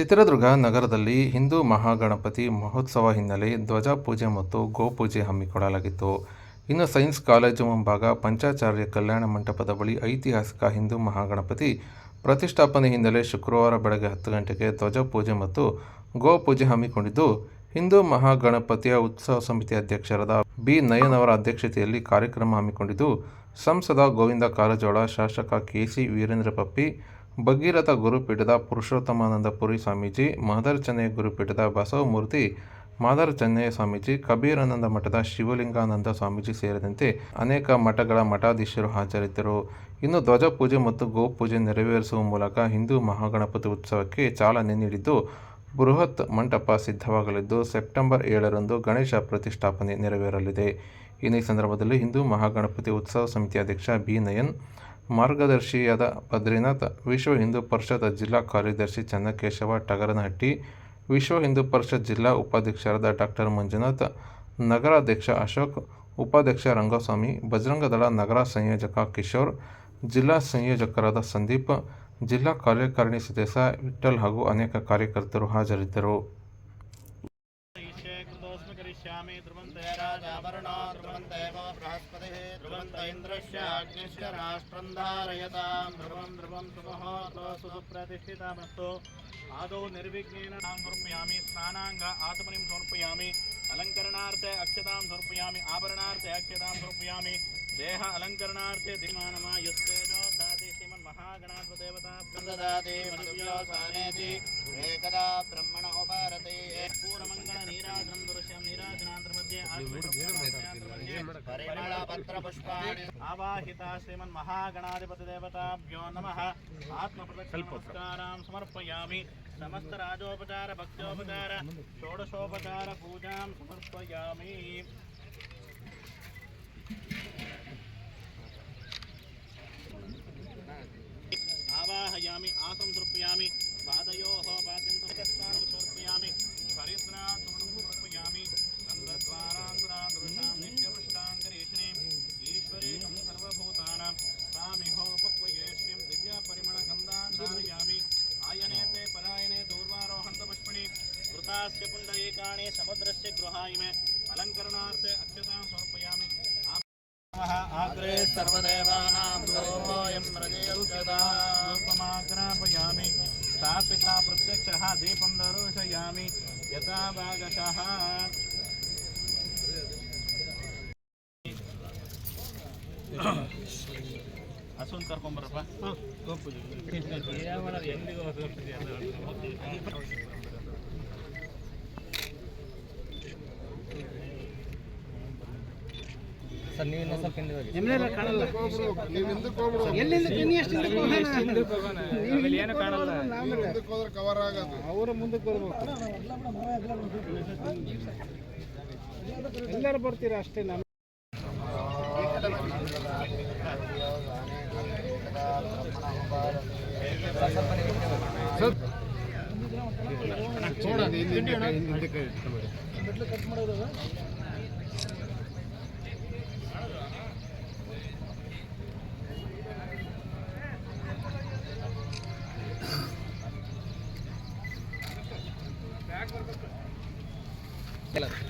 ಚಿತ್ರದುರ್ಗ ನಗರದಲ್ಲಿ ಹಿಂದೂ ಮಹಾಗಣಪತಿ ಮಹೋತ್ಸವ ಹಿನ್ನೆಲೆ ಧ್ವಜ ಪೂಜೆ ಮತ್ತು ಗೋಪೂಜೆ ಹಮ್ಮಿಕೊಳ್ಳಲಾಗಿತ್ತು. ಇನ್ನು ಸೈನ್ಸ್ ಕಾಲೇಜು ಮುಂಭಾಗ ಪಂಚಾಚಾರ್ಯ ಕಲ್ಯಾಣ ಮಂಟಪದ ಬಳಿ ಐತಿಹಾಸಿಕ ಹಿಂದೂ ಮಹಾಗಣಪತಿ ಪ್ರತಿಷ್ಠಾಪನೆ ಹಿನ್ನೆಲೆ ಶುಕ್ರವಾರ ಬೆಳಗ್ಗೆ ಹತ್ತು ಗಂಟೆಗೆ ಧ್ವಜ ಪೂಜೆ ಮತ್ತು ಗೋಪೂಜೆ ಹಮ್ಮಿಕೊಂಡಿದ್ದು, ಹಿಂದೂ ಮಹಾಗಣಪತಿಯ ಉತ್ಸವ ಸಮಿತಿ ಅಧ್ಯಕ್ಷರಾದ ಬಿ. ನಯನ್ ಅವರ ಅಧ್ಯಕ್ಷತೆಯಲ್ಲಿ ಕಾರ್ಯಕ್ರಮ ಹಮ್ಮಿಕೊಂಡಿದ್ದು, ಸಂಸದ ಗೋವಿಂದ ಕಾರಜೋಳ, ಶಾಸಕ ಕೆಸಿ ವೀರೇಂದ್ರ ಪಪ್ಪಿ ಭಗೀರಥ ಗುರುಪೀಠದ ಪುರುಷೋತ್ತಮಾನಂದಪುರಿ ಸ್ವಾಮೀಜಿ ಮಾದರ್ ಚೆನ್ನಯ್ಯ ಗುರುಪೀಠದ ಬಸವಮೂರ್ತಿ ಮಾದರ್ ಚೆನ್ನಯ್ಯ ಸ್ವಾಮೀಜಿ, ಕಬೀರಾನಂದ ಮಠದ ಶಿವಲಿಂಗಾನಂದ ಸ್ವಾಮೀಜಿ ಸೇರಿದಂತೆ ಅನೇಕ ಮಠಗಳ ಮಠಾಧೀಶರು ಹಾಜರಿದ್ದರು. ಇನ್ನು ಧ್ವಜ ಪೂಜೆ ಮತ್ತು ಗೋಪೂಜೆ ನೆರವೇರಿಸುವ ಮೂಲಕ ಹಿಂದೂ ಮಹಾಗಣಪತಿ ಉತ್ಸವಕ್ಕೆ ಚಾಲನೆ ನೀಡಿದ್ದು, ಬೃಹತ್ ಮಂಟಪ ಸಿದ್ಧವಾಗಲಿದ್ದು, ಸೆಪ್ಟೆಂಬರ್ ಏಳರಂದು ಗಣೇಶ ಪ್ರತಿಷ್ಠಾಪನೆ ನೆರವೇರಲಿದೆ. ಇನ್ನು ಈ ಸಂದರ್ಭದಲ್ಲಿ ಹಿಂದೂ ಮಹಾಗಣಪತಿ ಉತ್ಸವ ಸಮಿತಿ ಅಧ್ಯಕ್ಷ ಬಿ. ನಯನ್ ಮಾರ್ಗದರ್ಶಿಯಾದ ಬದ್ರಿನಾಥ್, ವಿಶ್ವ ಹಿಂದೂ ಪರಿಷತ್ ಜಿಲ್ಲಾ ಕಾರ್ಯದರ್ಶಿ ಚನ್ನಕೇಶವ, ಟಗರನಹಟ್ಟಿ, ವಿಶ್ವ ಹಿಂದೂ ಪರಿಷತ್ ಜಿಲ್ಲಾ ಉಪಾಧ್ಯಕ್ಷರಾದ ಡಾಕ್ಟರ್ ಮಂಜುನಾಥ್, ನಗರಾಧ್ಯಕ್ಷ ಅಶೋಕ್, ಉಪಾಧ್ಯಕ್ಷ ರಂಗಸ್ವಾಮಿ ಬಜರಂಗದಳ ನಗರ ಸಂಯೋಜಕ ಕಿಶೋರ್, ಜಿಲ್ಲಾ ಸಂಯೋಜಕರಾದ ಸಂದೀಪ್, ಜಿಲ್ಲಾ ಕಾರ್ಯಕಾರಿಣಿ ಸದಸ್ಯ ವಿಠಲ್ ಹಾಗೂ ಅನೇಕ ಕಾರ್ಯಕರ್ತರು ಹಾಜರಿದ್ದರು. ईशे कृतोऽस्मि करिष्यामि ध्रुवन्ते राजावरणो ध्रुवन्तेव बृहस्पतिः ध्रुवन्त इन्द्रस्य अग्निश्च राष्ट्रं धारयतां ध्रुवं ध्रुवं सुमहोतो सुप्रतिष्ठितामस्तु आदौ निर्विघ्नेन नां समर्पयामि स्नानाङ्ग आत्मनिं समर्पयामि अलङ्करणार्थे अक्षतां समर्पयामि आभरणार्थे अक्षतां समर्पयामि देह अलङ्करणार्थे दिमानमायुस्तेजो दाति श्रीमन्महागणाधिपदेवता ददाति मनुव्योसानेति एकदा ब्रह्मण उपारते पूर्वमङ्गल नीराजनं दृश्यं नीराजनान्तर्मध्ये परिमलपत्रपुष्पाणि आवाहिता श्रीमन्महागणाधिपतिदेवताभ्यो नमः आत्मप्रदक्षिणनमस्कारां समर्पयामि समस्तराजोपचार भक्त्योपचार षोडशोपचार पूजां समर्पयामि पुण्डरीकाणि समुद्रस्य गृहायिमे अलङ्करणार्थे अक्षतां समर्पयामि आग्रे सर्वदेवानां लोकोऽयं प्रजयुक्तदापमाग्रापयामि स्थापिता प्रत्यक्षः दीपं दर्शयामि यथा भागशः ಹಸುನ್ ಕರ್ಕೊಂಬರಪ್ಪ ಸರ್ ನೀವು ಇನ್ನೊಂದು ಸ್ವಲ್ಪ ಹಿಂದೆ ಹೋಗಿ ಎಮ್ಮೆಲ್ಲ ಕಾಣಲ್ಲ ಎಲ್ಲಿಂದ ತಿನ್ನಿ ಎಷ್ಟು ಹಿಂದಕ್ಕೆ ಹೋಗೋಣ ಆಮೇಲೆ ಏನು ಕಾಣಲ್ಲ ನೀವು ಹಿಂದಕ್ಕೆ ಹೋದ್ರೆ ಕವರ್ ಆಗದು ಅವರ ಮುಂದಕ್ಕೆ ಬರಬೇಕು ಎಲ್ಲರೂ ಬರ್ತೀರಾ ಅಷ್ಟೇ ನಾನು ಸರ್ ನೋಡೋಣ ಹಿಂದೆ ಹಿಂದೆ ಕಟ್ ಮಾಡೋದು Claro.